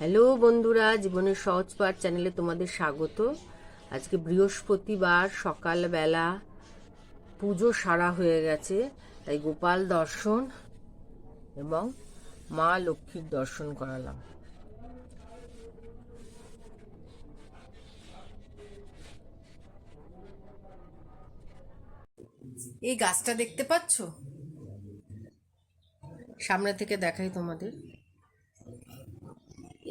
Hello বন্ধুরা, জীবনের সহজ পাঠ চ্যানেলে তোমাদের স্বাগত। আজকে বৃহস্পতিবার, সকালবেলা পুজো সারা হয়ে গেছে, তাই গোপাল দর্শন এবং মা লক্ষ্মীর দর্শন করালাম। এই গাছটা দেখতে পাচ্ছ? সামনে থেকে দেখাই তোমাদের।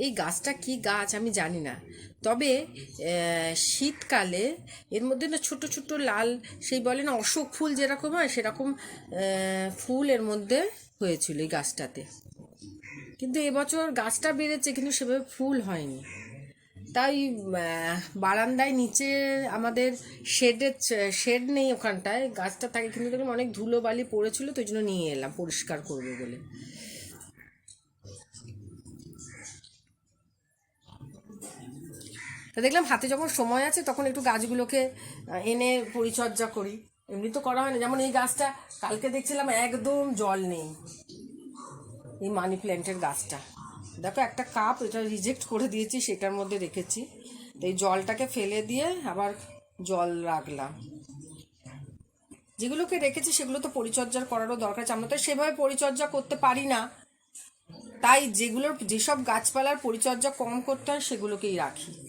এই গাছটা কি গাছ আমি জানি না। তবে শীতকালে এর মধ্যে না ছোট ছোট লাল, সেই বলে না অশোক ফুল যেরকম হয়, সেরকম ফুল এর মধ্যে হয়েছিল এই গাছটাতে। কিন্তু এবছর গাছটা বেড়েছে, কিন্তু সেভাবে ফুল হয়নি। তাই বারান্দায় নিচে আমাদের শেডের, শেড নেই ওখানটায়, গাছটা থাকে, কিন্তু দেখলাম অনেক ধুলো বালি পড়েছিল, তো ওই জন্য নিয়ে এলাম, পরিষ্কার করব বলে। তা দেখলাম হাতে যখন সময় আছে তখন একটু গাছগুলোকে এনে পরিচর্যা করি। এমনি তো করা হয় না। যেমন এই গাছটা কালকে দেখছিলাম একদম জল নেই। এই মানি প্ল্যান্টের গাছটা। দেখো একটা কাপ এটা রিজেক্ট করে দিয়েছি, সেটার মধ্যে রেখেছি। তো এই জলটাকে ফেলে দিয়ে আবার জল রাখলাম। যেগুলোকে রেখেছি সেগুলো তো পরিচর্যার করারও দরকার আছে। আমরা তো সেভাবে পরিচর্যা করতে পারি না। তাই যেগুলোর, যেসব গাছপালার পরিচর্যা কম করতে হয় সেগুলোকেই রাখি।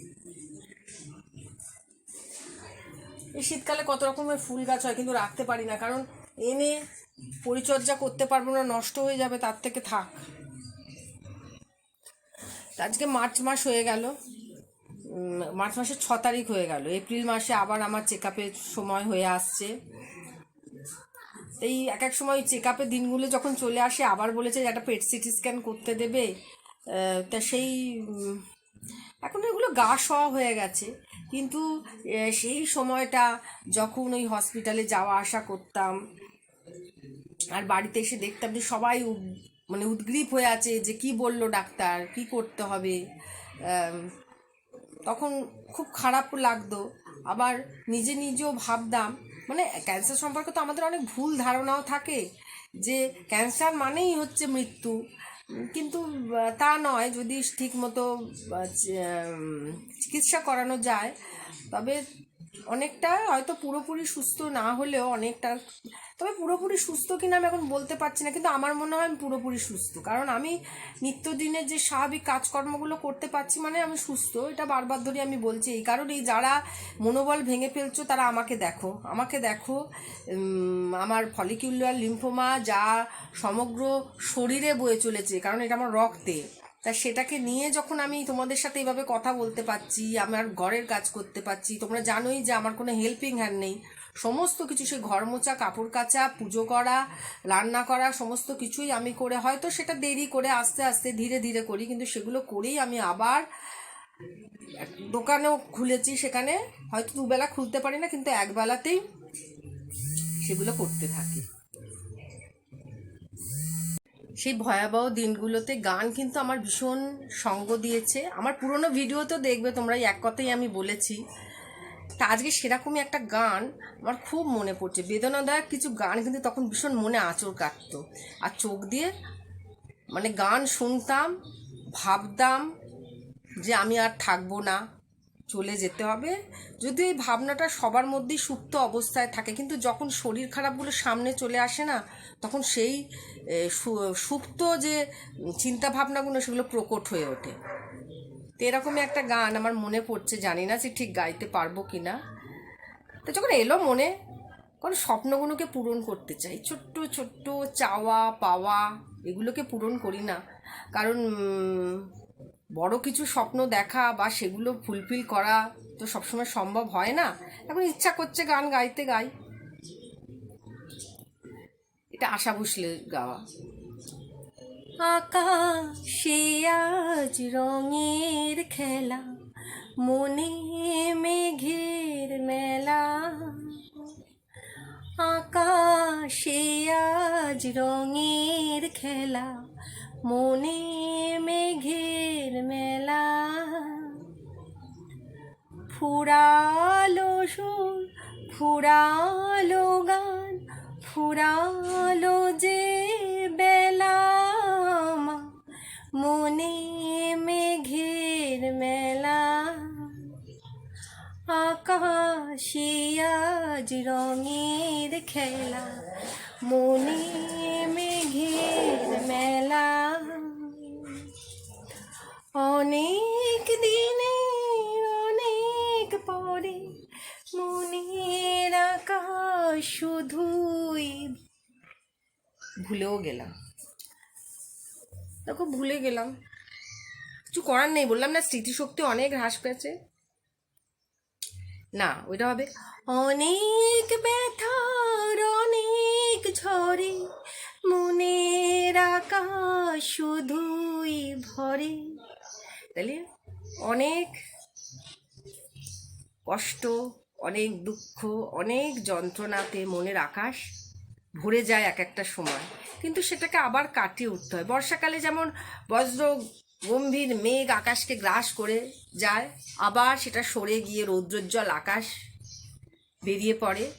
এই শীতকালে কত রকমের ফুল গাছ হয় কিন্তু রাখতে পারি না, কারণ এনে পরিচর্যা করতে পারব না, নষ্ট হয়ে যাবে, তার থেকে থাক। আজকে মার্চ মাস হয়ে গেল মার্চ মাসের ছ তারিখ হয়ে গেল, এপ্রিল মাসে আবার আমার চেক সময় হয়ে আসছে। এই এক এক সময় চেক আপের দিনগুলো যখন চলে আসে, আবার বলেছে যে একটা পেট সিটি স্ক্যান করতে দেবে তা সেই এখন এগুলো গা শোয়া হয়ে গেছে। কিন্তু সেই সময়টা যখন ওই হসপিটালে যাওয়া আসা করতাম, আর বাড়িতে এসে দেখতাম যে সবাই মানে উদ্গ্রীব হয়ে আছে যে কি বলল ডাক্তার, কি করতে হবে তখন খুব খারাপ লাগতো। আবার নিজে নিজেও ভাবতাম মানে ক্যান্সার সম্পর্কে তো আমাদের অনেক ভুল ধারণাও থাকে যে ক্যান্সার মানেই হচ্ছে মৃত্যু। কিন্তু তা নয় যদি ঠিক মতো চিকিৎসা করানো যায় তবে অনেকটা হয়তো পুরোপুরি সুস্থ না হলেও অনেকটা, তবে পুরোপুরি সুস্থ কিনা আমি এখন বলতে পারছি না, কিন্তু আমার মনে হয় আমি পুরোপুরি সুস্থ। কারণ আমি নিত্যদিনের যে স্বাভাবিক কাজকর্মগুলো করতে পারছি মানে আমি সুস্থ, এটা বারবার ধরে আমি বলছি। এই কারণেই যারা মনোবল ভেঙে ফেলছো, তারা আমাকে দেখো। আমাকে দেখো আমার ফলিকিউলার লিম্ফোমা যা সমগ্র শরীরে বয়ে চলেছে, কারণ এটা আমার রক্তে। তা সেটাকে নিয়ে যখন আমি তোমাদের সাথে এইভাবে কথা বলতে পারছি, আমার ঘরের কাজ করতে পারছি, তোমরা জানোই যে আমার কোনো হেল্পিং হ্যান্ড নেই। সমস্ত কিছু সে ঘর মোছা কাপড় কাচা, পুজো করা, রান্না করা, সমস্ত কিছুই আমি করে হয়তো সেটা দেরি করে আস্তে আস্তে ধীরে ধীরে করি, কিন্তু সেগুলো করেই আমি আবার দোকানেও খুলেছি সেখানে। হয়তো দুবেলা খুলতে পারি না, কিন্তু একবেলাতেই সেগুলো করতে থাকি। সেই ভয়াবহ দিনগুলোতে গান কিন্তু আমার ভীষণ সঙ্গ দিয়েছে। আমার পুরনো ভিডিও তো দেখবে তোমরা এক কথাই আমি বলেছি। তা আজকে সেরকমই একটা গান আমার খুব মনে পড়ছে। বেদনাদায়ক কিছু গান কিন্তু তখন ভীষণ মনে আঁচড় কাটতো। আর চোখ দিয়ে মানে গান শুনতাম, ভাবতাম যে আমি আর থাকব না। চলে যেতে হবে। যদি এই ভাবনাটা সবার মধ্যেই সুপ্ত অবস্থায় থাকে, কিন্তু যখন শরীর খারাপগুলো সামনে চলে আসে না, তখন সেই সুপ্ত যে চিন্তা ভাবনাগুলো, সেগুলো প্রকট হয়ে ওঠে। তো এরকমই একটা গান আমার মনে পড়ছে, জানি না যে ঠিক গাইতে পারব কি না তো যখন এলো মনে কারণ স্বপ্নগুলোকে পূরণ করতে চাই। ছোট্ট ছোট্ট চাওয়া পাওয়া এগুলোকে পূরণ করি না। কারণ বড় কিছু স্বপ্ন দেখা বা সেগুলো ফুলফিল করা তো সবসময় সম্ভব হয় না। এখন ইচ্ছা করছে গান গাইতে গাই। এটা আশা ভুসলে গাওয়া। আকাশে আজ রঙের খেলা, মনে মেঘের মেলা। আকাশে আজ রঙের খেলা, মনে ফুরালো সুর, ফুরালো গান, ফুরালো যে বেলা মনে মেঘের মেলা। আকাশিয়াজ রঙের খেলা, মনে মেঘের মেলা। অনেক ভুলেও গেলাম। দেখো, ভুলে গেলাম। কিছু করার নেই, বললাম না, স্মৃতিশক্তি অনেক হ্রাস পেয়েছে। না, ওইটা হবে, অনেক ব্যথার, অনেক ঝরে মনের আকাশ শুধুই ভরে। তাহলে অনেক কষ্ট, অনেক দুঃখ, অনেক যন্ত্রণাতে মনের আকাশ ভরে যায় এক একটা সময়। কিন্তু সেটাকে আবার কাটিয়ে উঠতে হয়। বর্ষাকালে যেমন বজ্র, গম্ভীর মেঘ আকাশকে গ্রাস করে যায়, আবার সেটা সরে গিয়ে রৌদ্রোজ্জ্বল আকাশ বেরিয়ে পড়ে।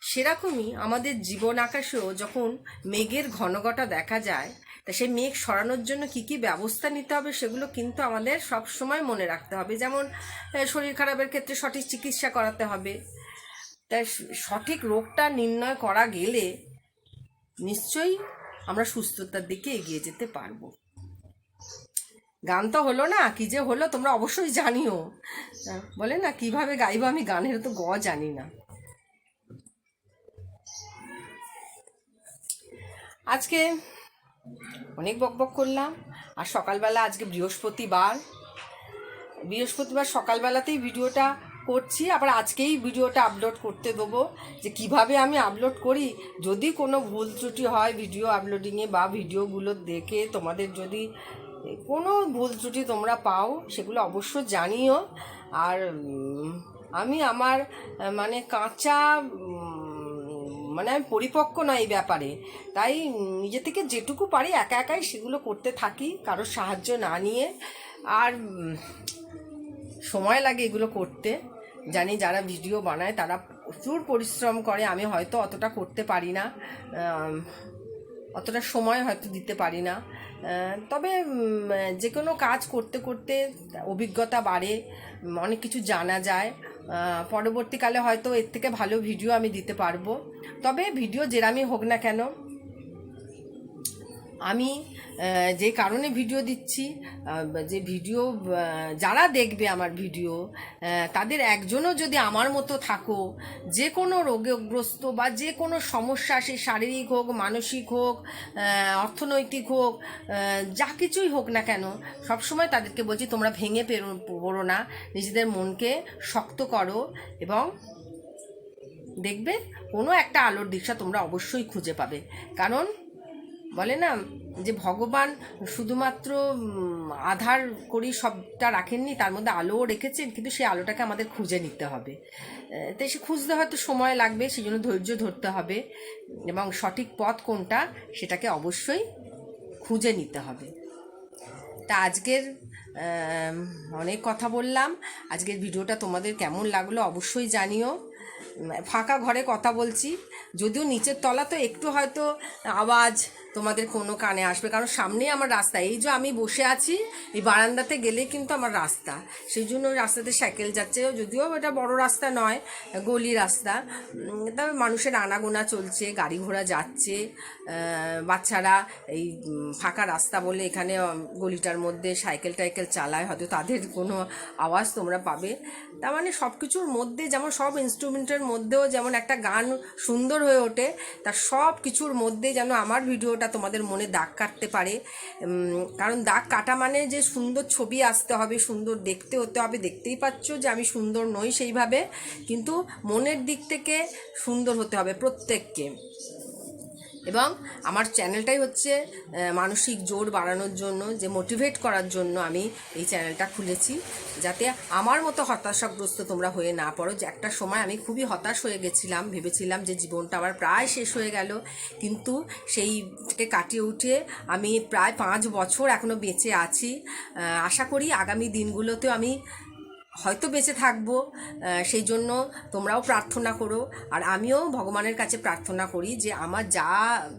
সেরকমই আমাদের জীবন আকাশেও যখন মেঘের ঘনঘটা দেখা যায়, তা সেই মেঘ সরানোর জন্য কি কি ব্যবস্থা নিতে হবে সেগুলো কিন্তু আমাদের সব সময় মনে রাখতে হবে। যেমন শরীর খারাপের ক্ষেত্রে সঠিক চিকিৎসা করাতে হবে তাই সঠিক রোগটা নির্ণয় করা গেলে নিশ্চয়ই আমরা সুস্থতার দিকে এগিয়ে যেতে পারব। গান তো হলো না, কি যে হলো তোমরা অবশ্যই জানিও। বলে না, কীভাবে গাইবো আমি গানের তো গ জানি না। আজকে অনেক বকবক করলাম, আর সকালবেলা আজকে বৃহস্পতিবার। বৃহস্পতিবার সকালবেলাতেই ভিডিওটা করছি, আবার আজকেই ভিডিওটা আপলোড করতে দেবো, যে কীভাবে আমি আপলোড করি। যদি কোনো ভুল ত্রুটি হয় ভিডিও আপলোডিংয়ে বা ভিডিওগুলো দেখে, তোমাদের যদি কোনো ভুল ত্রুটি তোমরা পাও, সেগুলো অবশ্য জানিও। আর আমি আমার মানে কাঁচা মানে আমি পরিপক্ক না এই ব্যাপারে। তাই নিজে থেকে যেটুকু পারি, একা একাই সেগুলো করতে থাকি, কারোর সাহায্য না নিয়ে। আর সময় লাগে এগুলো করতে। জানি যারা ভিডিও বানায় তারা প্রচুর পরিশ্রম করে, আমি হয়তো অতটা করতে পারি না অতটা সময় হয়তো দিতে পারি না। তবে যে কোনো কাজ করতে করতে অভিজ্ঞতা বাড়ে, অনেক কিছু জানা যায়। পরবর্তীকালে হয়তো এর থেকে ভালো ভিডিও আমি দিতে পারব। তবে ভিডিও যেরামই হোক না কেন আমি যে কারণে ভিডিও দিচ্ছি যে ভিডিও যারা দেখবে আমার ভিডিও তাদের একজনও যদি আমার মতো থাকো, যে কোনো রোগগ্রস্ত বা যে কোনো সমস্যা, সে শারীরিক হোক, মানসিক হোক অর্থনৈতিক হোক যা কিছুই হোক না কেন, সবসময় তাদেরকে বলছি, তোমরা ভেঙে পড়ো না। নিজেদের মনকে শক্ত করো এবং দেখবে, কোনো একটা আলোর দিশা তোমরা অবশ্যই খুঁজে পাবে। কারণ বলে না, যে ভগবান শুধুমাত্র আধার করি সবটা রাখেননি, তার মধ্যে আলোও রেখেছেন, কিন্তু সেই আলোটাকে আমাদের খুঁজে নিতে হবে। তাই সে খুঁজতে হয়তো সময় লাগবে সেই জন্য ধৈর্য ধরতে হবে, এবং সঠিক পথ কোনটা, সেটাকে অবশ্যই খুঁজে নিতে হবে। তা আজকের অনেক কথা বললাম, আজকের ভিডিওটা তোমাদের কেমন লাগল অবশ্যই জানিও। ফাঁকা ঘরে কথা বলছি, যদিও নিচের তলা তো একটু হয়তো আওয়াজ তোমাদের কোনো কানে আসবে। কারণ সামনেই আমার রাস্তা। এই যে আমি বসে আছি, এই বারান্দাতে গেলেই কিন্তু আমার রাস্তা। সেই জন্য ওই রাস্তাতে সাইকেল যাচ্ছে। যদিও এটা বড় রাস্তা নয়, গলি রাস্তা। তবে মানুষের আনাগোনা চলছে, গাড়ি ঘোড়া যাচ্ছে। বাচ্চারা এই ফাঁকা রাস্তা বলে এখানে গলিটার মধ্যে সাইকেল টাইকেল চালায়। হয়তো তাদের কোনো আওয়াজ তোমরা পাবে। তার মানে সব কিছুর মধ্যে যেমন, সব ইনস্ট্রুমেন্টের মধ্যেও যেমন একটা গান সুন্দর হয়ে ওঠে, তার সব কিছুর মধ্যে যেন আমার ভিডিওটা তোমাদের মনে দাগ কাটতে পারে? কারণ দাগ কাটা মানে যে সুন্দর ছবি আসতে হবে, সুন্দর দেখতে হতে হবে। দেখতেই পাচ্ছ যে আমি সুন্দর নই সেইভাবে, কিন্তু মনের দিক থেকে সুন্দর হতে হবে প্রত্যেককে। এবং আমার চ্যানেলটাই হচ্ছে মানসিক জোর বাড়ানোর জন্য, যে মোটিভেট করার জন্য আমি এই চ্যানেলটা খুলেছি, যাতে আমার মতো হতাশাগ্রস্ত তোমরা হয়ে না পড়ো। যে একটা সময় আমি খুবই হতাশ হয়ে গেছিলাম, ভেবেছিলাম যে জীবনটা আমার প্রায় শেষ হয়ে গেল, কিন্তু সেইটাকে কাটিয়ে উঠে আমি প্রায় পাঁচ বছর এখনও বেঁচে আছি। আশা করি আগামী দিনগুলোতেও আমি হয়তো বেঁচে থাকব সেই জন্য তোমরাও প্রার্থনা করো। আর আমিও ভগবানের কাছে প্রার্থনা করি যে আমার যা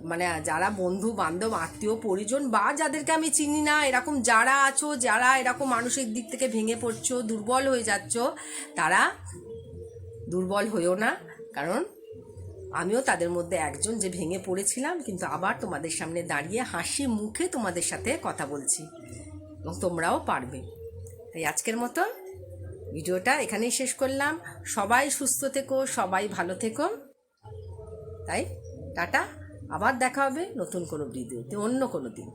মানে যারা বন্ধু, বান্ধব, আত্মীয়, পরিজন বা যাদেরকে আমি চিনি না, এরকম যারা আছো, যারা এরকম মানসিক দিক থেকে ভেঙে পড়ছো, দুর্বল হয়ে যাচ্ছ, তারা দুর্বল হয়েও না। কারণ আমিও তাদের মধ্যে একজন যে ভেঙে পড়েছিলাম, কিন্তু আবার তোমাদের সামনে দাঁড়িয়ে হাসি মুখে তোমাদের সাথে কথা বলছি। এবং তোমরাও পারবে। তাই আজকের মতো ভিডিওটা এখানেই শেষ করলাম। সবাই সুস্থ থেকো, সবাই ভালো থেকো। তাই, টাটা। আবার দেখা হবে নতুন কোনো ভিডিওতে, অন্য কোনো দিন।